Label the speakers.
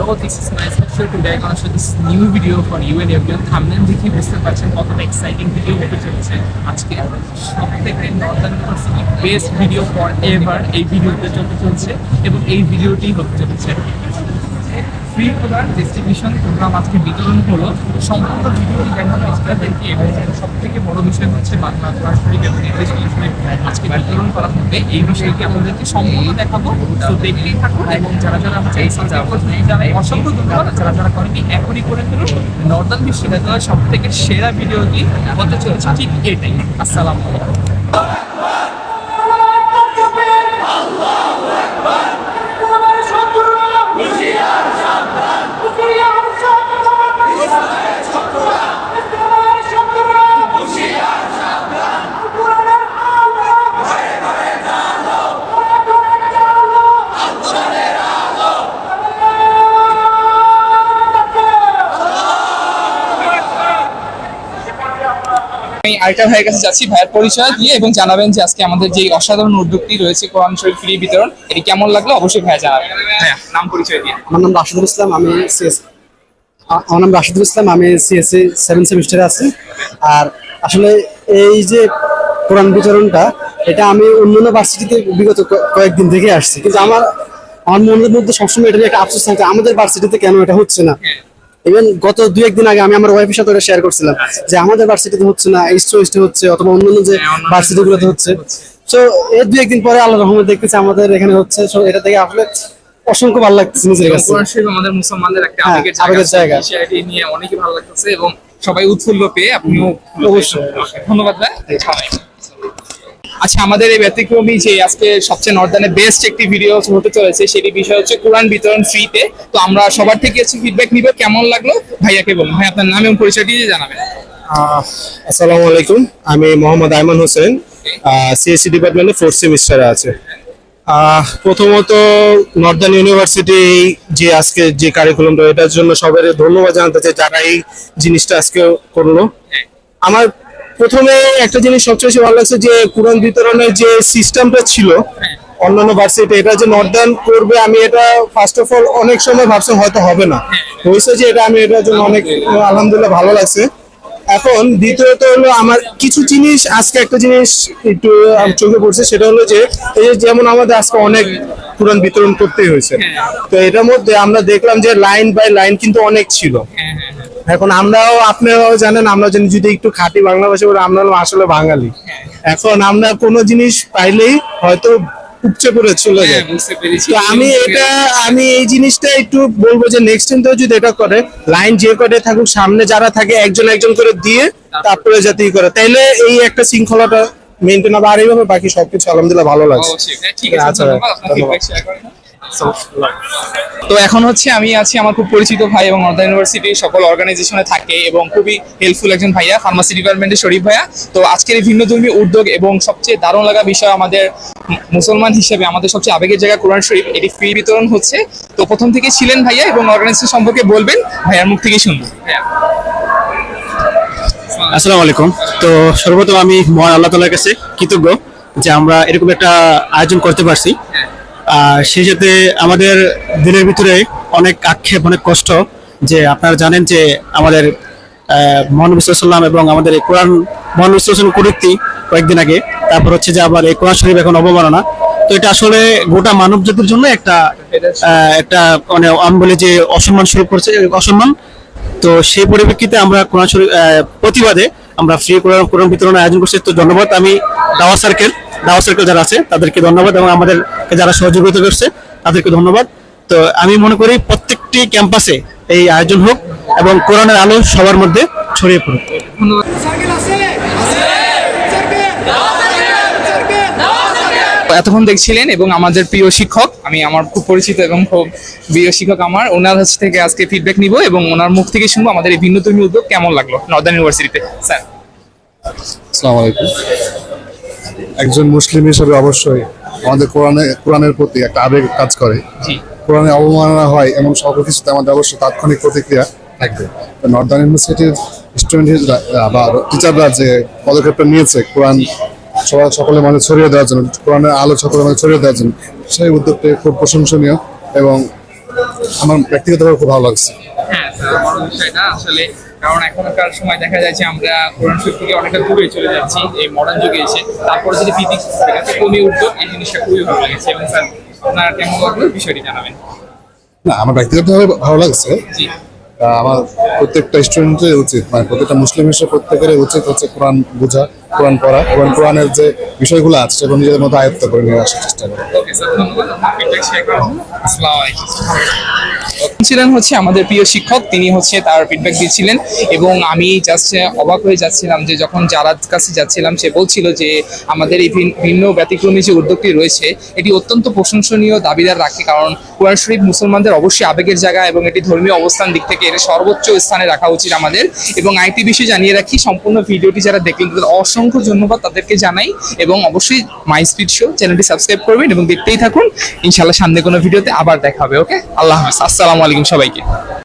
Speaker 1: Hello, this is my special today. I'm to show this new video for you and everyone. Thumbnail দেখে বুঝতে পারছেন কতটা exciting video হতে চলেছে আজকে সব থেকে northern university best video for ever এই ভিডিওতে চলতে চলছে এবং এই ভিডিওটি হতে চলেছে ফ্রি প্রোডাক্ট ডিস্ট্রিবিউশন প্রোগ্রাম আজকে বিতরণ হলো। সম্পূর্ণ ভিডিওটি দেখানো এক্সপার্টদেরকে এবং সব থেকে বড় বিষয় হচ্ছে বাংলা সরাসরি এবং ইংলিশ ক্লাসে আজকে বিতরণ করা হবে। এই বিষয়টি আপনাদেরকে সম্পূর্ণ দেখাবো। তো দেখতেই থাকুন এবং যারা যারা হচ্ছে এই যারা অসংখ্য ধন্যবাদ। যারা যারা করেনি, এখনই করে ফেলুন। নর্দার্ন বিশ্ববিদ্যালয়ের সব থেকে সেরা ভিডিওটি হতে চলেছে ঠিক এটাই। আসসালামু আলাইকুম। আরেকটা ভাইয়ের কাছে যাচ্ছি ভাইয়ের পরিচয় দিয়ে এবং জানাবেন যে আজকে আমাদের যে অসাধারণ উদ্যোগটি রয়েছে কোরআন শরীফ ফ্রি বিতরণ এটি কেমন লাগল? অবশ্যই ভাইয়া জানাবেন। হ্যাঁ নাম পরিচয় দিয়ে।
Speaker 2: আমার নাম রাশিদুল ইসলাম আমি সিএস আমার নাম রাশিদুল ইসলাম আমি সিএসসি সেভেন সেমিস্টারে আছি। আর আসলে এই যে কোরআন বিতরণটা এটা আমি অন্যান্য ভার্সিটিতে বিগত কয়েকদিন থেকে আসছি। কিন্তু আমার আমার মনের মধ্যে সবসময় এটা একটা আফসোস থাকে আমাদের ভার্সিটিতে কেন এটা হচ্ছে না? ইভেন গত দুই একদিন আগে আমি আমার ওয়াইফের সাথে শেয়ার করছিলাম যে আমাদের ভার্সিটিতে হচ্ছে না ইস্টো ইস্টে হচ্ছে অথবা অন্যান্য যে
Speaker 1: হ্যাঁ, অন্যান্য
Speaker 2: ভার্সিটি গুলোতে হচ্ছে। তো এর দুই একদিন পরে আল্লাহ রহমত দেখতেছি আমাদের এখানে হচ্ছে এটা থেকে আসলে অসংখ্য ভালো লাগতেছে নিজের কাছে।
Speaker 1: আমাদের মুসলমানদের একটা
Speaker 2: হ্যাঁ,
Speaker 1: আবেগের জায়গা। বিষয়টি নিয়ে অনেকই ভালো লাগতেছে এবং সবাই উৎফুল্ল পেয়ে আপনিও
Speaker 2: অবশ্যই।
Speaker 1: ধন্যবাদ ভাই আচ্ছা আমাদের এই ব্যতিক্রমী যে আজকে সবচেয়ে নর্দার্নের বেস্ট একটি ভিডিও হতে চলেছে সেটি বিষয় হচ্ছে কোরআন বিতরণ ফ্রিতে তো আমরা সবার থেকে হচ্ছে ফিডব্যাক নিব কেমন লাগল? ভাইয়াকে বলুন। ভাই আপনার নাম এবং পরিচয়টি জানাবেন।
Speaker 3: আহ, আসসালামু আলাইকুম। আমি মোহাম্মদ আইমান হোসেন সিএসসি ডিপার্টমেন্টে ফোর্থ সেমিস্টারে আছে। প্রথমত নর্দার্ন ইউনিভার্সিটি যে আজকে যে কারিকুলামটা এটার জন্য সবাই ধন্যবাদ জানাতে চাই যারা এই জিনিসটা আজকে করল। আমার প্রথমে একটা জিনিস সবচেয়ে বেশি ভালো লাগছে যে কোরআন বিতরণের যে সিস্টেমটা ছিল অন্যান্য ভার্সিটি এটা যে নর্দার্ন করবে আমি এটা ফার্স্ট অফ অল অনেক সময় ভাবছিলাম হয়তো হবে না। হয়েছে যে এটা আমি এটার জন্য অনেক আলহামদুলিল্লাহ ভালো লাগছে। এখন দ্বিতীয়ত হলো আমার কিছু জিনিস আজকে একটা জিনিস একটু চোখে পড়ছে সেটা হলো যে এই যেমন আমাদের আজকে অনেক কোরআন বিতরণ করতে হয়েছে। তো এটার মধ্যে আমরা দেখলাম যে লাইন বাই লাইন কিন্তু অনেক ছিল। এখন আমরাও আপনারাও জানেন আমরা জানি যদি একটু খাঁটি বাংলা ভাষা বলে আমরা আসলে বাঙালি। এখন আমরা কোনো জিনিস পাইলেই হয়তো উপচে পড়ে চলে
Speaker 1: হ্যাঁ
Speaker 3: যায় তো আমি এটা আমি এই জিনিসটা একটু বলব যে নেক্সট টাইম তো যদি এটা করে লাইন যে করে থাকুক সামনে যারা থাকে একজন একজন করে দিয়ে তারপরে। যাতে করে। তাইলে এই একটা শৃঙ্খলাটা মেনটেন হবে আর এইভাবে বাকি সবকিছু আলহামদুলিল্লাহ ভালো লাগছে।
Speaker 1: হ্যাঁ, ঠিক আছে
Speaker 3: আচ্ছা,
Speaker 1: ধন্যবাদ। তো এখন হচ্ছে আমি আছি আমার খুব পরিচিত ভাই এবং নর্দার্ন ইউনিভার্সিটির সকল অর্গানাইজেশনে থাকে এবং খুবই হেল্পফুল একজন ভাইয়া ফার্মাসি ডিপার্টমেন্টের শরীফ ভাইয়া। তো আজকের এই ভিন্নধর্মী উদ্যোগ এবং সবচেয়ে দারুণ লাগা বিষয় আমাদের মুসলমান হিসেবে আমাদের সবচেয়ে আবেগের জায়গা কোরআন শরীফ এটি ফ্রি বিতরণ হচ্ছে। তো প্রথম থেকে ছিলেন ভাইয়া এবং অর্গানাইজেশন সম্পর্কে বলবেন ভাইয়ার মুখ থেকে শুনব। ভাইয়া।
Speaker 4: আসসালামু আলাইকুম। তো সর্বপ্রথম আমি মহান আল্লাহ তালার কাছে কৃতজ্ঞ যে আমরা এরকম একটা আয়োজন করতে পারছি। আর সেই সাথে আমাদের দিনের ভিতরে অনেক আক্ষেপ, অনেক কষ্ট যে আপনারা জানেন যে আমাদের মহানবী সাল্লাম এবং আমাদের এই কোরআন মহানবী সাল্লাম করিত্তি কয়েকদিন আগে। তারপর হচ্ছে যে আবার এই কোরআন শরীফ এখন অবমাননা। তো এটা আসলে গোটা মানব জাতির জন্য একটা একটা মানে আমি বলি যে অসম্মান শুরু করছে, অসম্মান। তো সেই পরিপ্রেক্ষিতে আমরা কোরআন শরীফ প্রতিবাদে আমরা ফ্রি কোরআন কোরআন বিতরণের আয়োজন করছি। তো ধন্যবাদ, আমি দাওয়া সার্কেল দাওয়া সার্কেল যারা আছে তাদেরকে ধন্যবাদ এবং আমাদের যারা সহযোগিতা করছে তাদেরকে ধন্যবাদ। তো আমি মনে করি প্রত্যেকটি ক্যাম্পাসে এই আয়োজন হোক এবং কোরআনের আলো সবার মধ্যে ছড়িয়ে পড়ুক।
Speaker 1: এতক্ষণ দেখছিলেন এবং আমাদের প্রিয় শিক্ষক আমি আমার খুব পরিচিত এবং খুব প্রিয় শিক্ষক আমার ওনার কাছ থেকে আজকে ফিডব্যাক নিব এবং ওনার মুখ থেকে শুনব আমাদের এই ভিন্নধর্মী উদ্যোগ কেমন লাগল নর্দার্ন ইউনিভার্সিটিতে। স্যার।
Speaker 5: আসসালামু আলাইকুম। একজন মুসলিম হিসেবে অবশ্যই আমাদের কোরআনে কোরআনের প্রতি একটা আবেগ কাজ করে। কোরআনে অবমাননা হয় এমন সকল কিছুতে আমাদের অবশ্যই তাৎক্ষণিক প্রতিক্রিয়া থাকবে। নর্দার্ন ইউনিভার্সিটির স্টুডেন্ট বা টিচাররা যে পদক্ষেপটা নিয়েছে কোরআন সবাই সকলের মাঝে ছড়িয়ে দেওয়ার জন্য কোরআনের আলো সকলের মাঝে ছড়িয়ে দেওয়ার জন্য সেই উদ্যোগটি খুব প্রশংসনীয় এবং আমার ব্যক্তিগতভাবে খুব ভালো লাগছে।
Speaker 1: বড় আসলে কারণ এখনকার সময় দেখা যায় যে আমরা কোরআন শরীফ থেকে অনেকটা দূরে চলে যাচ্ছি এই মডার্ন যুগে এসে। তারপরে যদি ফিজিক্স কমে উঠতো এই জিনিসটা খুবই ভালো লাগছে। এবং স্যার আপনার কেমন লাগল বিষয়টি জানাবেন?
Speaker 5: না আমার ব্যক্তিগতভাবে ভালো লাগছে।
Speaker 1: জি।
Speaker 5: আমার প্রত্যেকটা স্টুডেন্টের উচিত মানে প্রত্যেকটা মুসলিম হিসেবে প্রত্যেকের উচিত হচ্ছে কোরআন বোঝা। কোরআন পড়া এবং কোরআনের যে বিষয়গুলো আছে সেগুলো নিজেদের মধ্যে আয়ত্ত করে নিয়ে আসার চেষ্টা করা।
Speaker 1: ছিলেন হচ্ছে আমাদের প্রিয় শিক্ষক তিনি হচ্ছে তার ফিডব্যাক দিয়েছিলেন এবং আমি জাস্ট অবাক হয়ে যাচ্ছিলাম যে যখন যারার কাছে যাচ্ছিলাম সে বলছিল যে আমাদের এই ভিন্ন ব্যতিক্রমী যে উদ্যোগটি রয়েছে এটি অত্যন্ত প্রশংসনীয় দাবিদার রাখে কারণ কোরআন শরীফ মুসলমানদের অবশ্যই আবেগের জায়গা এবং এটি ধর্মীয় অবস্থান দিক থেকে এর সর্বোচ্চ স্থানে রাখা উচিত আমাদের এবং আইটি বিষয়ে জানিয়ে রাখি সম্পূর্ণ ভিডিওটি যারা দেখলেন তাদের অসংখ্য ধন্যবাদ তাদেরকে জানাই এবং অবশ্যই মাই স্পিড শো চ্যানেলটি সাবস্ক্রাইব করবেন এবং দেখতেই থাকুন। ইনশাল্লাহ সামনে কোনো ভিডিওতে আবার দেখা হবে, ওকে? আল্লাহ হাফেজ। আসসালামু আলাইকুম সবাইকে।